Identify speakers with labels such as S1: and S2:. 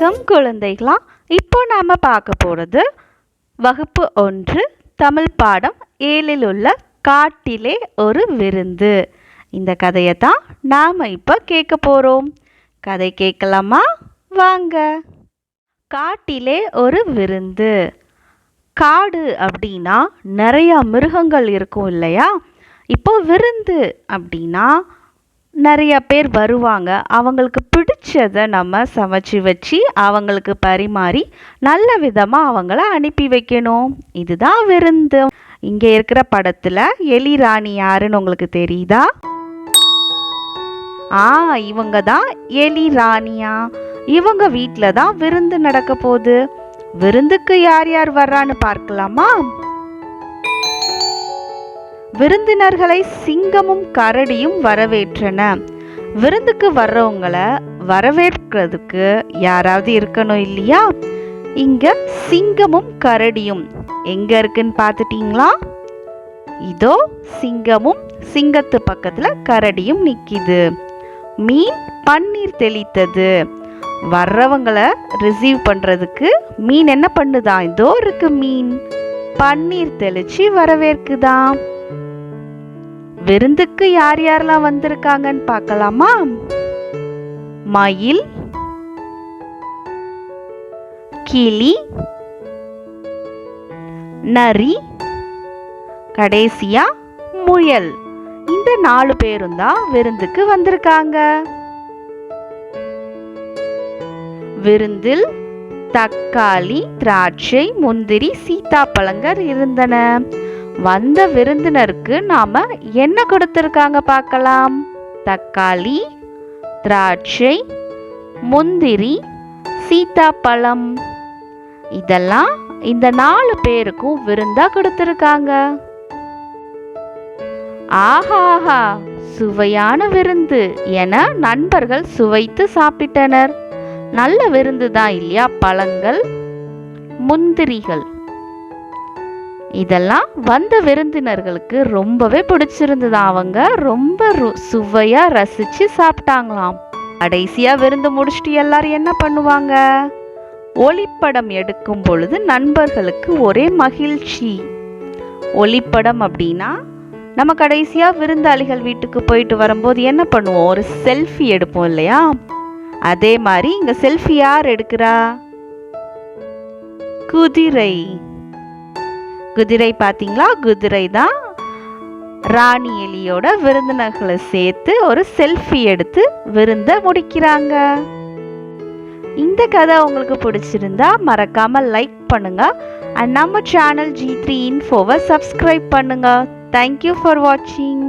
S1: வணக்கம் குழந்தைகளா. இப்போ நாம் பார்க்க போகிறது வகுப்பு ஒன்று தமிழ் பாடம் ஏழில் உள்ள காட்டிலே ஒரு விருந்து. இந்த கதையை தான் நாம் இப்போ கேட்க போகிறோம் கதை கேட்கலாமா? வாங்க. காட்டிலே ஒரு விருந்து. காடு அப்படின்னா நிறையா மிருகங்கள் இருக்கும் இல்லையா? இப்போ விருந்து அப்படின்னா நிறைய பேர் வருவாங்க. அவங்களுக்கு பிடிச்சதை நம்ம சமைச்சு வச்சு அவங்களுக்கு பரிமாறி நல்ல விதமாக அவங்கள அனுப்பி வைக்கணும். இதுதான் விருந்து. இங்கே இருக்கிற படத்தில் எலி ராணி யாருன்னு உங்களுக்கு தெரியுதா? ஆ இவங்க தான் எலி ராணியா இவங்க வீட்டில் தான் விருந்து நடக்க போகுது. விருந்துக்கு யார் யார் வர்றான்னு பார்க்கலாமா? விருந்தினர்களை சிங்கமும் கரடியும் வரவேற்றன. விருந்துக்கு வர்றவங்கள வரவேற்கிறதுக்கு யாராவது இருக்கணும் இல்லையா? இங்க சிங்கமும் கரடியும். எங்க இருக்குன்னு பார்த்துட்டீங்களா? இதோ சிங்கமும் சிங்கத்து பக்கத்துல கரடியும் நிக்குது. மீன் பன்னீர் தெளித்தது. வர்றவங்கள ரிசீவ் பண்றதுக்கு மீன் என்ன பண்ணுதான் இதோ இருக்கு மீன். பன்னீர் தெளிச்சு வரவேற்குதான் விருந்துக்கு யார் யாரெல்லாம் வந்திருக்காங்கன்னு பார்க்கலாமா? மயில் கிளி நரி கடைசியா முயல். இந்த நாலு பேரும் தான் விருந்துக்கு வந்திருக்காங்க. விருந்தில் தக்காளி திராட்சை முந்திரி சீத்தாப்பழங்கள் இருந்தன. வந்த விருந்தினருக்கு நாம என்ன கொடுத்துருக்காங்க பார்க்கலாம்? தக்காளி திராட்சை முந்திரி சீத்தாப்பழம். இதெல்லாம் இந்த நாலு பேருக்கும் விருந்தா கொடுத்துருக்காங்க. ஆஹாஹா சுவையான விருந்து என நண்பர்கள் சுவைத்து சாப்பிட்டனர். நல்ல விருந்து தான் இல்லையா? பழங்கள் முந்திரிகள். இதெல்லாம் வந்த விருந்தினர்களுக்கு ரொம்பவே பிடிச்சிருந்தது அவங்க. ரொம்ப ரு- சுவையா ரசிச்சு சாப்பிட்டாங்களாம். கடைசியா விருந்து முடிச்சுட்டு எல்லாரும் என்ன பண்ணுவாங்க? ஒளிப்படம் எடுக்கும் பொழுது நண்பர்களுக்கு ஒரே மகிழ்ச்சி. ஒளிப்படம் அப்படின்னா நம்ம கடைசியா விருந்தாளிகள் வீட்டுக்கு போயிட்டு வரும்போது என்ன பண்ணுவோம்? ஒரு செல்ஃபி எடுப்போம் இல்லையா? அதே மாதிரி இங்க செல்ஃபி யார் எடுக்கிறா? குதிரை. குதிரை பார்த்தீங்களா? குதிரை தான். ராணி எலியோட விருந்தினர்களை சேர்த்து ஒரு செல்ஃபி எடுத்து விருந்த முடிக்கிறாங்க. இந்த கதை உங்களுக்கு பிடிச்சிருந்தா மறக்காம லைக் பண்ணுங்க. அண்ட் நம்ம சேனல் ஜி த்ரீ இன்ஃபோவை சப்ஸ்கிரைப் பண்ணுங்க. தேங்க்யூ ஃபார் வாட்சிங்